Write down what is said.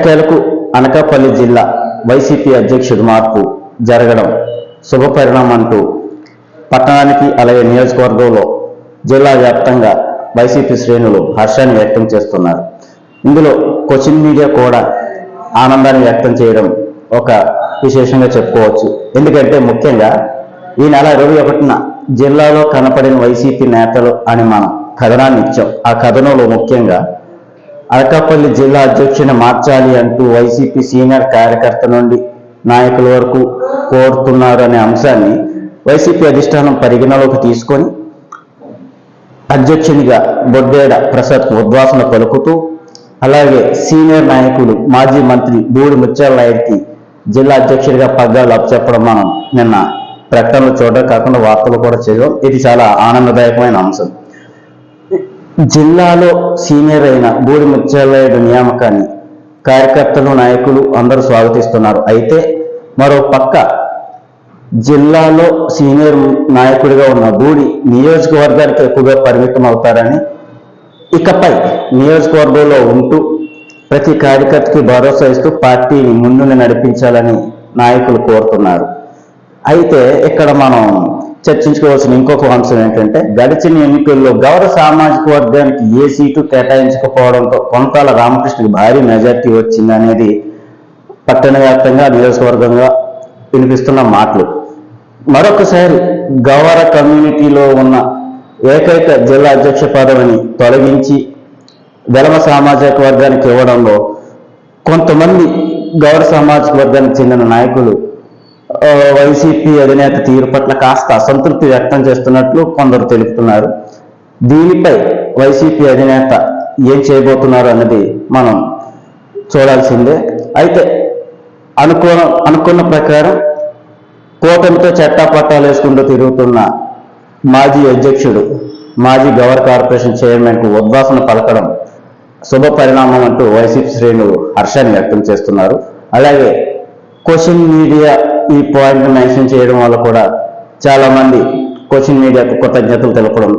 ఎట్టకేలకు అనకాపల్లి జిల్లా వైసీపీ అధ్యక్షుడు మార్పు జరగడం శుభపరిణామం అంటూ పట్టణానికి అలాగే నియోజకవర్గంలో జిల్లా వ్యాప్తంగా వైసీపీ శ్రేణులు హర్షాన్ని వ్యక్తం చేస్తున్నారు. ఇందులో కొచ్చిన్ మీడియా కూడా ఆనందాన్ని వ్యక్తం చేయడం ఒక విశేషంగా చెప్పుకోవచ్చు. ఎందుకంటే ముఖ్యంగా ఈ నెల ఇరవై ఒకటిన జిల్లాలో కనపడిన వైసీపీ నేతలు అని మనం కథనాన్ని ఇచ్చాం. ఆ కథనంలో ముఖ్యంగా అనకాపల్లి జిల్లా అధ్యక్షుని మార్చాలి అంటూ వైసీపీ సీనియర్ కార్యకర్త నుండి నాయకుల వరకు కోరుతున్నారు అనే అంశాన్ని వైసీపీ అధిష్టానం పరిగణలోకి తీసుకొని అధ్యక్షునిగా బొడ్డేడ ప్రసాద్ ఉద్వాసన పలుకుతూ అలాగే సీనియర్ నాయకులు మాజీ మంత్రి బూడి ముత్యాల నాయుడికి జిల్లా అధ్యక్షుడిగా పగ్గాలు అప్పచెప్పడం మనం నిన్న ప్రకటనలు చూడడం కాకుండా వార్తలు కూడా చేయడం ఇది చాలా ఆనందదాయకమైన అంశం. జిల్లాలో సీనియర్ అయిన బూడి ముత్యాలయుడు నియామకాన్ని కార్యకర్తలు నాయకులు అందరూ స్వాగతిస్తున్నారు. అయితే మరో పక్క జిల్లాలో సీనియర్ నాయకుడిగా ఉన్న బూడి నియోజకవర్గానికి ఎక్కువగా పరిమితం అవుతారని ఇకపై నియోజకవర్గంలో ఉంటూ ప్రతి కార్యకర్తకి భరోసా ఇస్తూ పార్టీని ముందుని నడిపించాలని నాయకులు కోరుతున్నారు. అయితే ఇక్కడ మనం చర్చించుకోవాల్సిన ఇంకొక అంశం ఏంటంటే గడిచిన ఎన్నికల్లో గౌరవ సామాజిక వర్గానికి ఏ సీటు కేటాయించకపోవడంతో కొంతాల రామకృష్ణకి భారీ మెజార్టీ వచ్చింది అనేది పట్టణ వ్యాప్తంగా నియోజకవర్గంగా వినిపిస్తున్న మాటలు. మరొకసారి గౌర కమ్యూనిటీలో ఉన్న ఏకైక జిల్లా అధ్యక్ష పదవిని తొలగించి వెలమ సామాజిక వర్గానికి ఇవ్వడంలో కొంతమంది గౌర సామాజిక వర్గానికి చెందిన నాయకులు వైసీపీ అధినేత తీరు పట్ల కాస్త అసంతృప్తి వ్యక్తం చేస్తున్నట్లు కొందరు తెలుపుతున్నారు. దీనిపై వైసీపీ అధినేత ఏం చేయబోతున్నారు అన్నది మనం చూడాల్సిందే. అయితే అనుకోన అనుకున్న ప్రకారం కూటమితో చట్టాపట్టాలు వేసుకుంటూ తిరుగుతున్న మాజీ అధ్యక్షుడు మాజీ గవర్ కార్పొరేషన్ చైర్మన్కు ఉద్వాసన పలకడం శుభ పరిణామం అంటూ వైసీపీ శ్రేణులు హర్షాన్ని వ్యక్తం చేస్తున్నారు. అలాగే క్వశ్చన్ మీడియా ఈ పాయింట్ మెన్షన్ చేయడం వల్ల కూడా చాలా మంది క్వశ్చన్ మీడియాకు కృతజ్ఞతలు తెలపడం